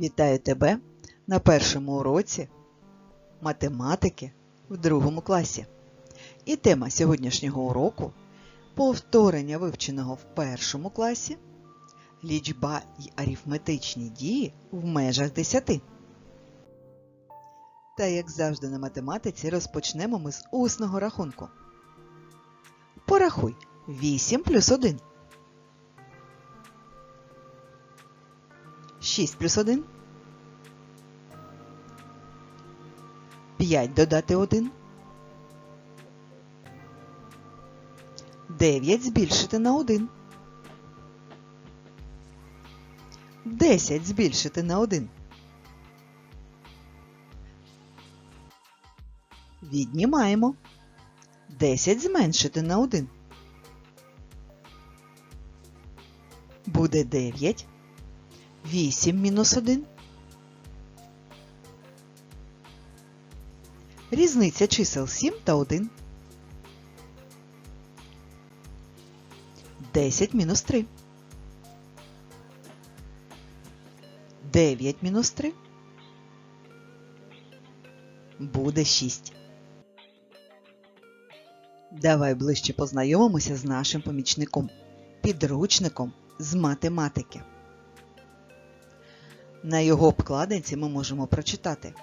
Вітаю тебе на першому уроці математики в другому класі. І тема сьогоднішнього уроку повторення вивченого в першому класі, лічба й арифметичні дії в межах 10. Та як завжди на математиці розпочнемо ми з усного рахунку. Порахуй 8 плюс 1. 6 плюс 1. 5 додати 1. 9 збільшити на 1. 10 збільшити на 1. Віднімаємо. 10 зменшити на 1. Буде 9. 8 мінус 1. Різниця чисел 7 та 1. 10 мінус 3. 9 мінус 3. Буде 6. Давай ближче познайомимося з нашим помічником, підручником з математики. На його обкладинці ми можемо прочитати,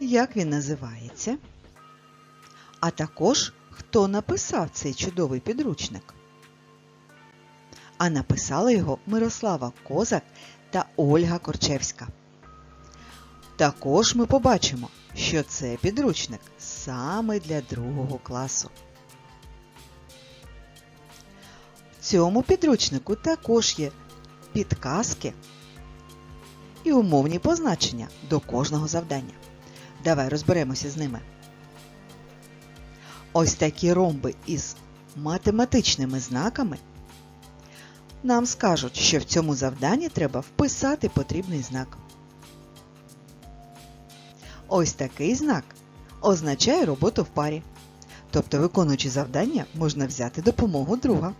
як він називається, а також хто написав цей чудовий підручник. А написали його Мирослава Козак та Ольга Корчевська. Також ми побачимо, що це підручник саме для другого класу. В цьому підручнику також є підказки і умовні позначення до кожного завдання. Давай розберемося з ними. Ось такі ромби із математичними знаками нам скажуть, що в цьому завданні треба вписати потрібний знак. Ось такий знак означає роботу в парі. Тобто, виконуючи завдання, можна взяти допомогу друга.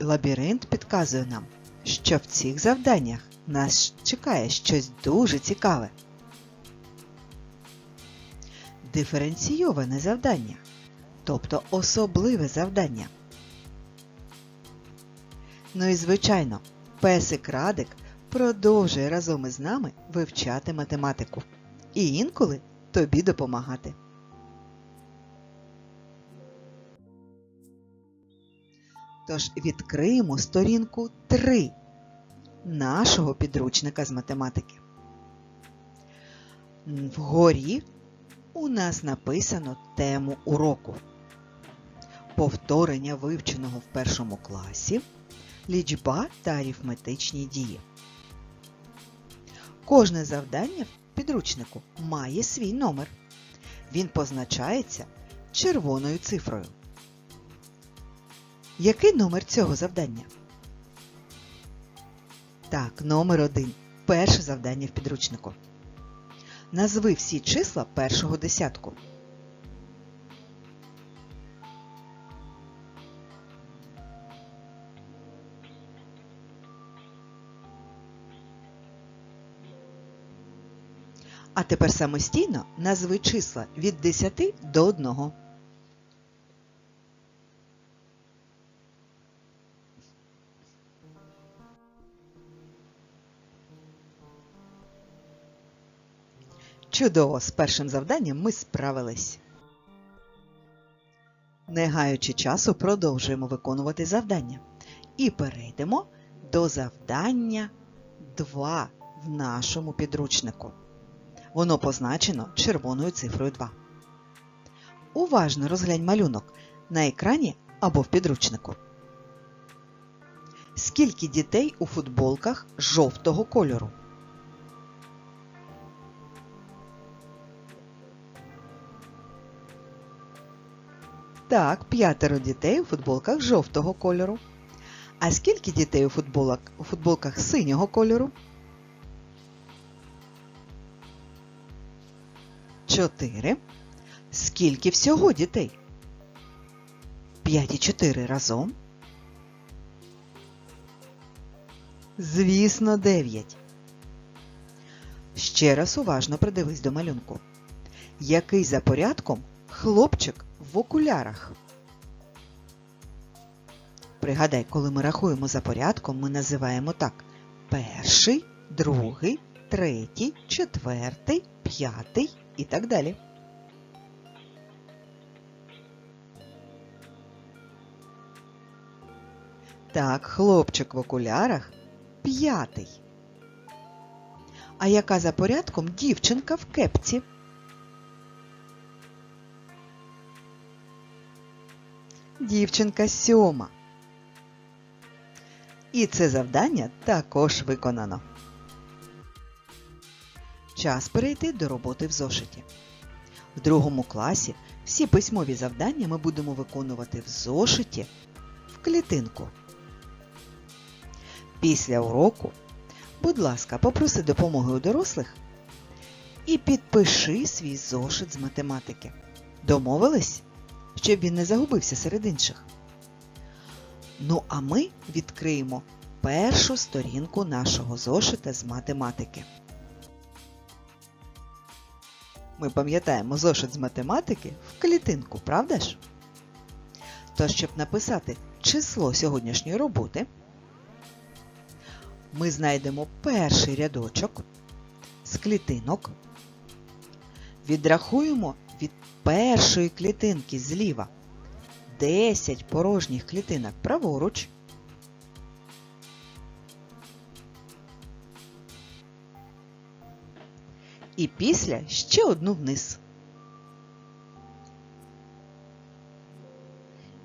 Лабіринт підказує нам, що в цих завданнях нас чекає щось дуже цікаве. Диференційоване завдання, тобто особливе завдання. Ну і звичайно, песик Радик продовжує разом із нами вивчати математику і інколи тобі допомагати. Тож відкриємо сторінку 3 нашого підручника з математики. Вгорі у нас написано тему уроку. Повторення вивченого в першому класі, лічба та арифметичні дії. Кожне завдання в підручнику має свій номер. Він позначається червоною цифрою. Який номер цього завдання? Так, номер один. Перше завдання в підручнику. Назви всі числа першого десятку. А тепер самостійно назви числа від 10 до 1. Чудово, з першим завданням ми справились. Не гаючи часу, продовжуємо виконувати завдання. І перейдемо до завдання 2 в нашому підручнику. Воно позначено червоною цифрою 2. Уважно розглянь малюнок на екрані або в підручнику. Скільки дітей у футболках жовтого кольору? Так, п'ятеро дітей у футболках жовтого кольору. А скільки дітей у, футболок, у футболках синього кольору? Чотири. Скільки всього дітей? П'ять і чотири разом. Звісно, 9. Ще раз уважно придивись до малюнку. Який за порядком хлопчик в окулярах? Пригадай, коли ми рахуємо за порядком, ми називаємо так: перший, другий, третій, четвертий, п'ятий і так далі. Так, хлопчик в окулярах п'ятий. А яка за порядком дівчинка в кепці? Дівчинка сьома. І це завдання також виконано. Час перейти до роботи в зошиті. В другому класі всі письмові завдання ми будемо виконувати в зошиті в клітинку. Після уроку, будь ласка, попроси допомоги у дорослих і підпиши свій зошит з математики. Домовились, щоб він не загубився серед інших. Ну, а ми відкриємо першу сторінку нашого зошита з математики. Ми пам'ятаємо зошит з математики в клітинку, правда ж? Тож, щоб написати число сьогоднішньої роботи, ми знайдемо перший рядочок з клітинок, відрахуємо від першої клітинки зліва 10 порожніх клітинок праворуч. І після ще одну вниз.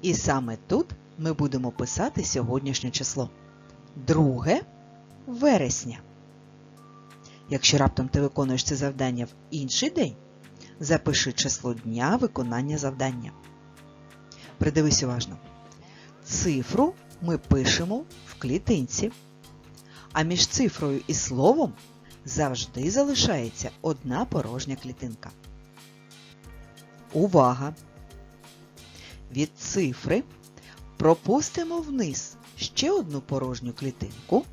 І саме тут ми будемо писати сьогоднішнє число. Друге вересня. Якщо раптом ти виконуєш це завдання в інший день, запиши число дня виконання завдання. Придивись уважно. Цифру ми пишемо в клітинці, а між цифрою і словом завжди залишається одна порожня клітинка. Увага! Від цифри пропустимо вниз ще одну порожню клітинку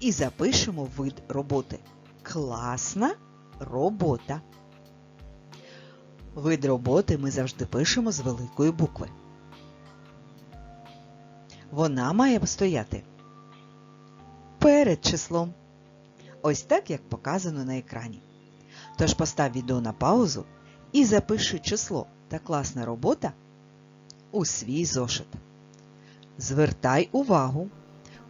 і запишемо вид роботи. Класна робота. Вид роботи ми завжди пишемо з великої букви. Вона має стояти перед числом. Ось так, як показано на екрані. Тож постав відео на паузу і запиши число та класна робота у свій зошит. Звертай увагу,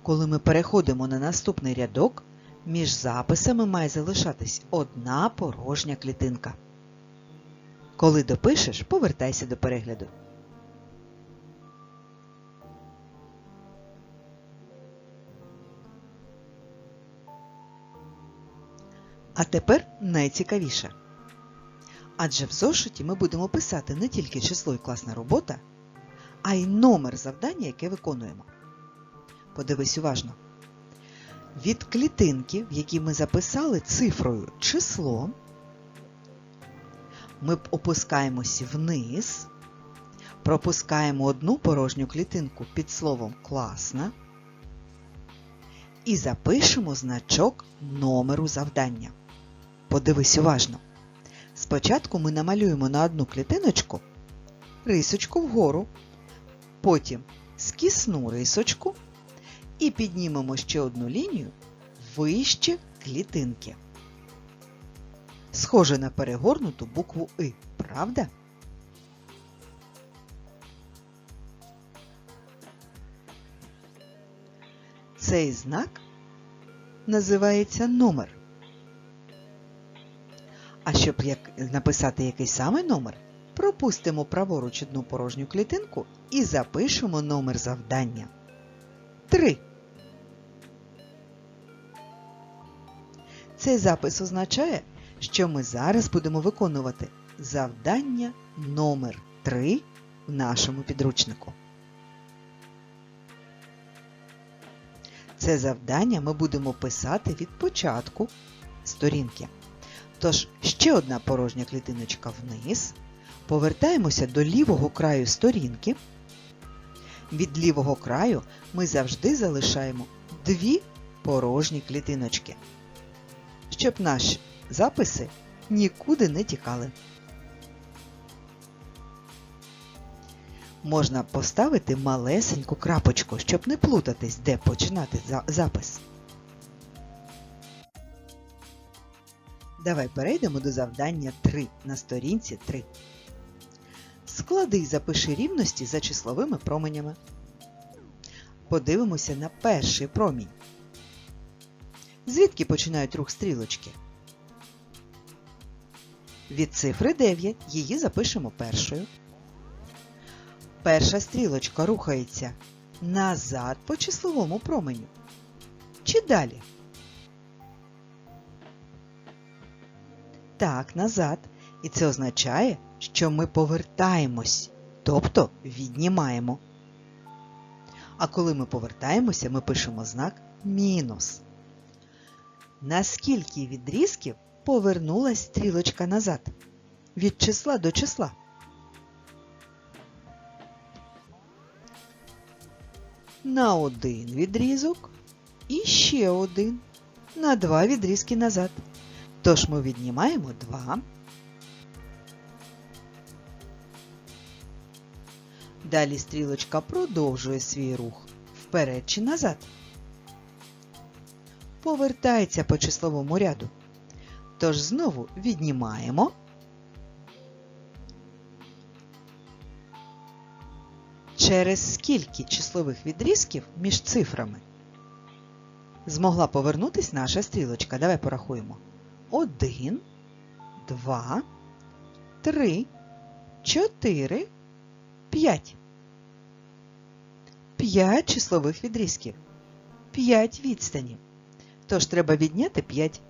коли ми переходимо на наступний рядок, між записами має залишатись одна порожня клітинка. Коли допишеш, повертайся до перегляду. А тепер найцікавіше. Адже в зошиті ми будемо писати не тільки число і класна робота, а й номер завдання, яке виконуємо. Подивись уважно. Від клітинки, в якій ми записали цифрою число, ми опускаємося вниз, пропускаємо одну порожню клітинку під словом класна і запишемо значок номеру завдання. Подивись уважно. Спочатку ми намалюємо на одну клітиночку рисочку вгору, потім скісну рисочку і піднімемо ще одну лінію вище клітинки. Схоже на перегорнуту букву И, правда? Цей знак називається номер. А щоб як написати який саме номер, пропустимо праворуч одну порожню клітинку і запишемо номер завдання. 3. Цей запис означає, що ми зараз будемо виконувати завдання номер 3 в нашому підручнику. Це завдання ми будемо писати від початку сторінки. Тож ще одна порожня клітиночка вниз. Повертаємося до лівого краю сторінки Від лівого краю ми завжди залишаємо дві порожні клітиночки, щоб наші записи нікуди не тікали. Можна поставити малесеньку крапочку, щоб не плутатись, де починати за- запис. Давай перейдемо до завдання 3 на сторінці 3. Склади і запиши рівності за числовими променями. Подивимося на перший промінь. Звідки починають рух стрілочки? Від цифри 9 її запишемо першою. Перша стрілочка рухається назад по числовому променю. Чи далі? Так, назад. І це означає, що ми повертаємось, тобто віднімаємо. А коли ми повертаємося, ми пишемо знак мінус. Наскільки відрізків повернулась стрілочка назад? Від числа до числа. На один відрізок і ще один. На два відрізки назад. Тож ми віднімаємо 2. Далі стрілочка продовжує свій рух вперед чи назад. Повертається по числовому ряду. Тож знову віднімаємо. Через скільки числових відрізків між цифрами змогла повернутись наша стрілочка. Давай порахуємо. 1, 2, 3, 4, 5. 5 числових відрізків. 5 відстанів. Тож треба відняти 5.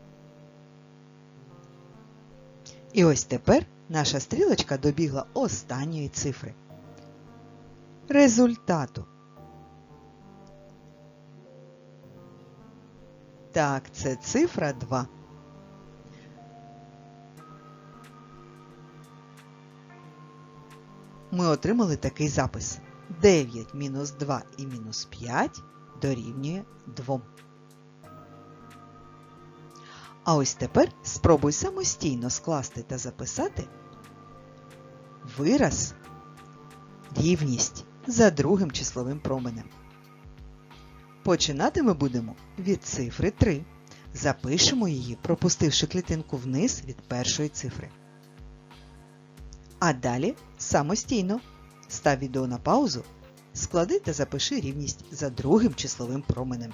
І ось тепер наша стрілочка добігла останньої цифри. Результату. Так, це цифра 2. Ми отримали такий запис. 9 мінус 2 і мінус 5 дорівнює 2. А ось тепер спробуй самостійно скласти та записати вираз рівність за другим числовим променем. Починати ми будемо від цифри 3. Запишемо її, пропустивши клітинку вниз від першої цифри. А далі самостійно став відео на паузу, склади та запиши рівність за другим числовим променем.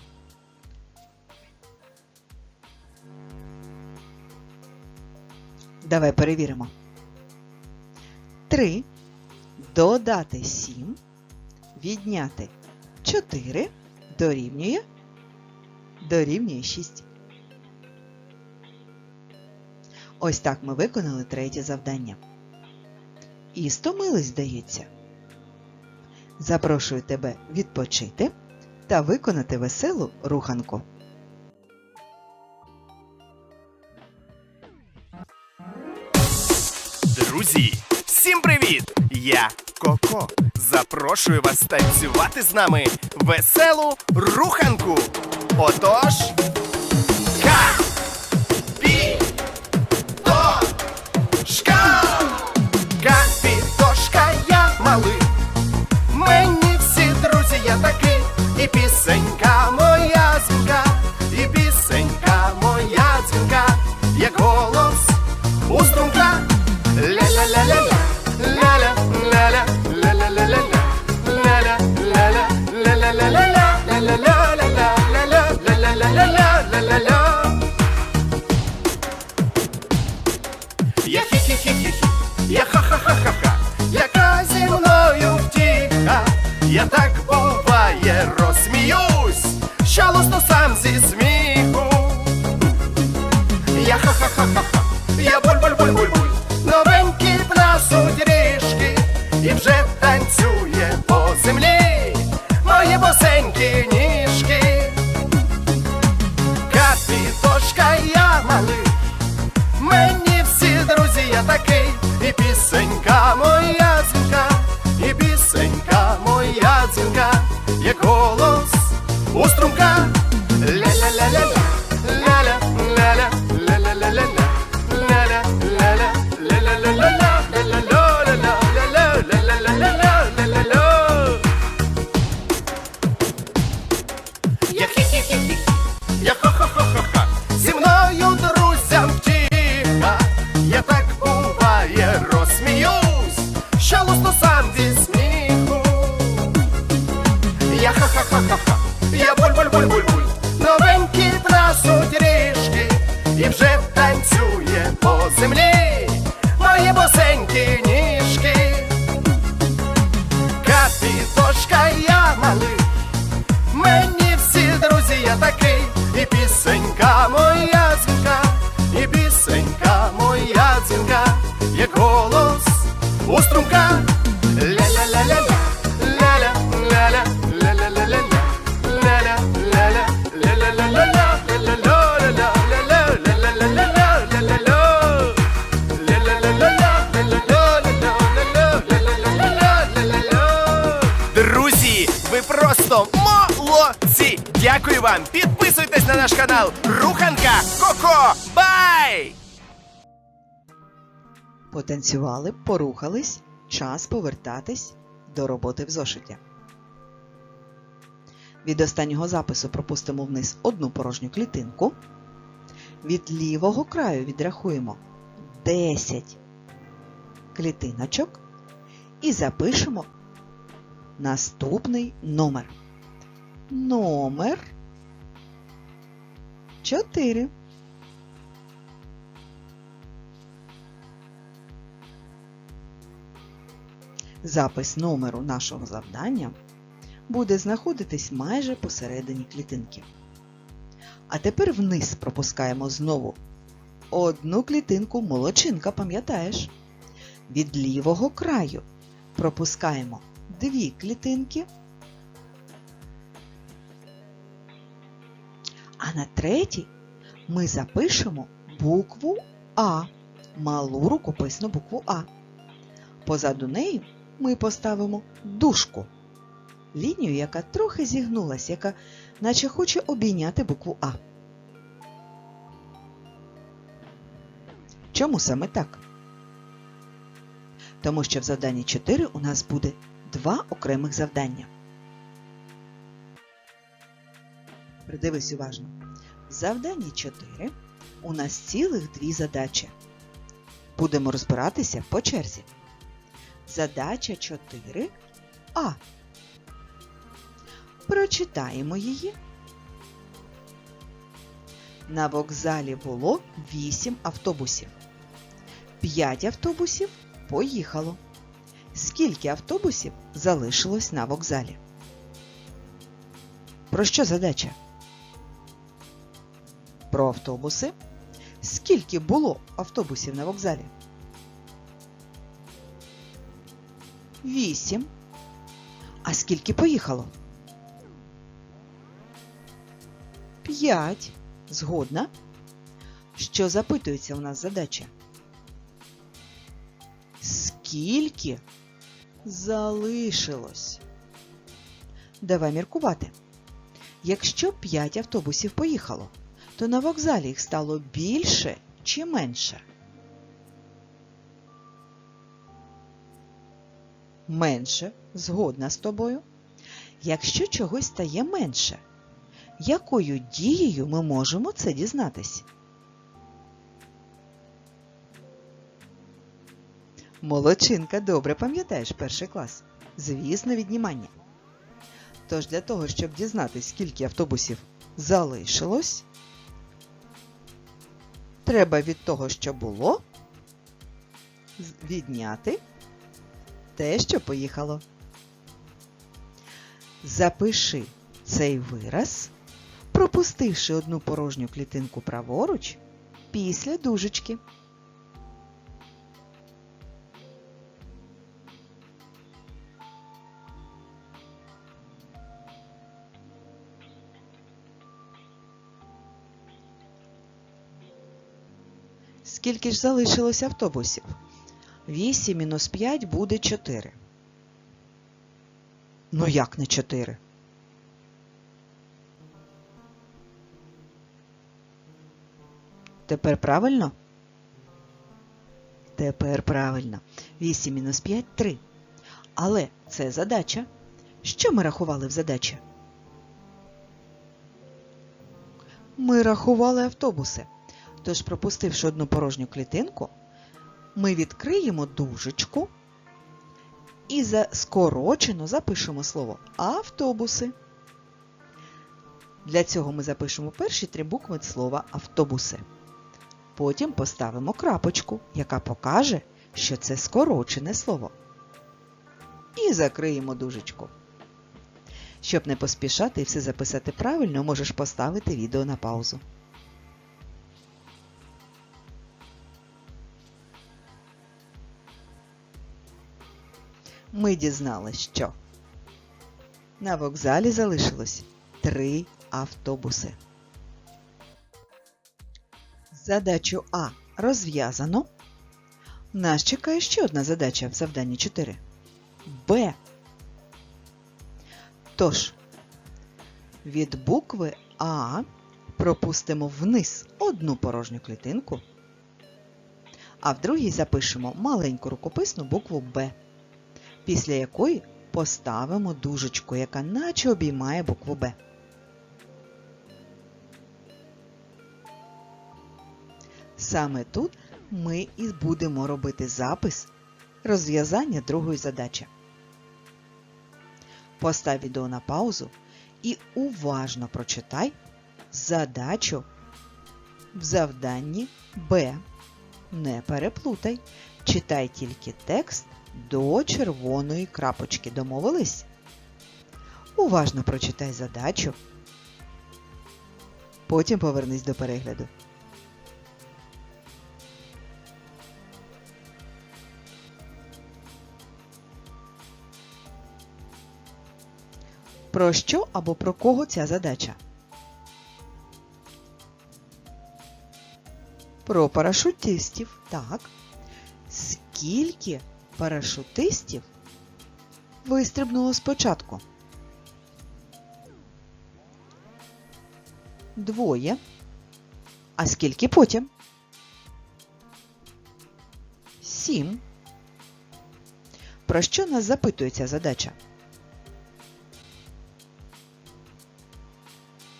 Давай перевіримо. 3 додати 7, відняти 4 дорівнює дорівнює 6. Ось так ми виконали третє завдання. І стомились, здається. Запрошую тебе відпочити та виконати веселу руханку. Друзі, всім привіт! Я Коко. Запрошую вас танцювати з нами веселу руханку. Отож. Шка! Капітошка я малий. Мені всі друзі я такий. І пісенька наш канал Руханка Коко! Бай! Потанцювали, порухались, час повертатись до роботи в зошиті. Від останнього запису пропустимо вниз одну порожню клітинку. Від лівого краю відрахуємо 10 клітиночок і запишемо наступний номер. Номер 4. Запис номеру нашого завдання буде знаходитись майже посередині клітинки. А тепер вниз пропускаємо знову одну клітинку молочинка, пам'ятаєш? Від лівого краю пропускаємо дві клітинки. А на третій ми запишемо букву А, малу рукописну букву А. Позаду неї ми поставимо дужку. Лінію, яка трохи зігнулась, яка наче хоче обійняти букву А. Чому саме так? Тому що в завданні 4 у нас буде два окремих завдання. Придивись уважно. В завданні 4 у нас цілих дві задачі. Будемо розбиратися по черзі. Задача 4А. Прочитаємо її. На вокзалі було 8 автобусів. 5 автобусів поїхало. Скільки автобусів залишилось на вокзалі? Про що задача? Про автобуси. Скільки було автобусів на вокзалі? Вісім. А скільки поїхало? П'ять. Згодна? Що запитується у нас задача? Скільки залишилось? Давай міркувати. Якщо 5 автобусів поїхало, то на вокзалі їх стало більше чи менше? Менше, згодна з тобою. Якщо чогось стає менше, якою дією ми можемо це дізнатись? Молодчинка, добре пам'ятаєш перший клас. Звісно, віднімання. Тож для того, щоб дізнатись, скільки автобусів залишилось, треба від того, що було, відняти те, що поїхало. Запиши цей вираз, пропустивши одну порожню клітинку праворуч після дужечки. Скільки ж залишилось автобусів? 8 мінус 5 буде 4. Ну як не 4? Тепер правильно? Тепер правильно. 8 мінус 5 – 3. Але це задача. Що ми рахували в задачі? Ми рахували автобуси. Тож, пропустивши одну порожню клітинку, ми відкриємо дужечку і за скорочено запишемо слово автобуси. Для цього ми запишемо перші три букви слова автобуси. Потім поставимо крапочку, яка покаже, що це скорочене слово. І закриємо дужечку. Щоб не поспішати і все записати правильно, можеш поставити відео на паузу. Ми дізналися, що на вокзалі залишилось три автобуси. Задачу А розв'язано. Нас чекає ще одна задача в завданні 4. Б. Тож, від букви А пропустимо вниз одну порожню клітинку, а в другій запишемо маленьку рукописну букву Б, після якої поставимо дужечку, яка наче обіймає букву Б. Саме тут ми і будемо робити запис розв'язання другої задачі. Постав відео на паузу і уважно прочитай задачу в завданні Б. Не переплутай. Читай тільки текст до червоної крапочки. Домовились? Уважно прочитай задачу. Потім повернись до перегляду. Про що або про кого ця задача? Про парашутистів. Так. Скільки парашутистів вистрибнуло спочатку? Двоє. А скільки потім? Сім. Про що нас запитує ця задача?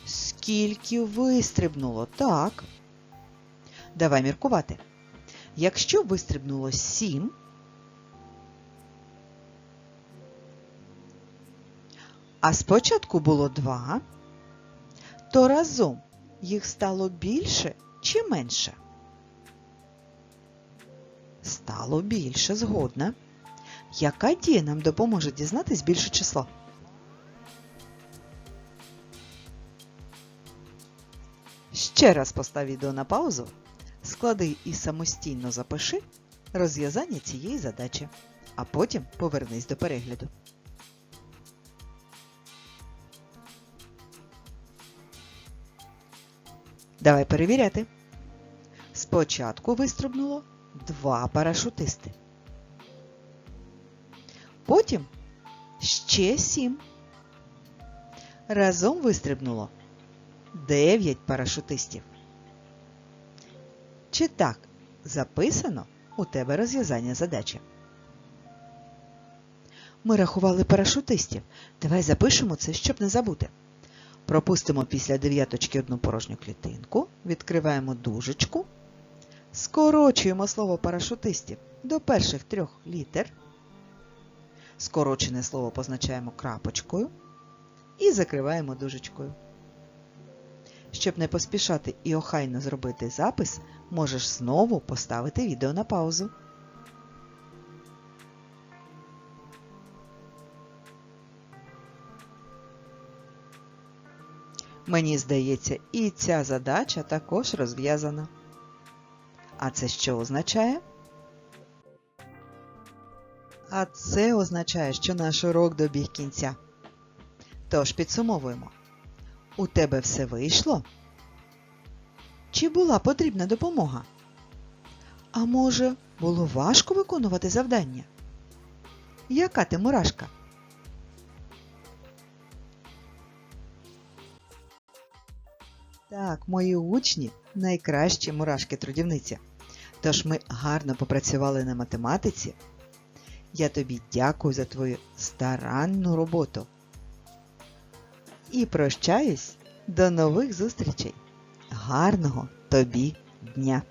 Скільки вистрибнуло? Так. Давай міркувати. Якщо вистрибнуло 7, а спочатку було 2, то разом їх стало більше чи менше? Стало більше, згодна. Яка дія нам допоможе дізнатись більше число? Ще раз постав відео на паузу, склади і самостійно запиши розв'язання цієї задачі, а потім повернись до перегляду. Давай перевіряти. Спочатку вистрибнуло два парашутисти. Потім ще сім. Разом вистрибнуло 9 парашутистів. Чи так записано у тебе розв'язання задачі? Ми рахували парашутистів. Давай запишемо це, щоб не забути. Пропустимо після дев'яточки одну порожню клітинку, відкриваємо дужечку, скорочуємо слово парашутистів до перших трьох літер. Скорочене слово позначаємо крапочкою і закриваємо дужечкою. Щоб не поспішати і охайно зробити запис, можеш знову поставити відео на паузу. Мені здається, і ця задача також розв'язана. А це що означає? А це означає, що наш урок добіг кінця. Тож підсумовуємо. У тебе все вийшло? Чи була потрібна допомога? А може, було важко виконувати завдання? Яка ти мурашка? Так, мої учні найкращі мурашки трудівниці. Тож ми гарно попрацювали на математиці. Я тобі дякую за твою старанну роботу. І прощаюсь до нових зустрічей. Гарного тобі дня!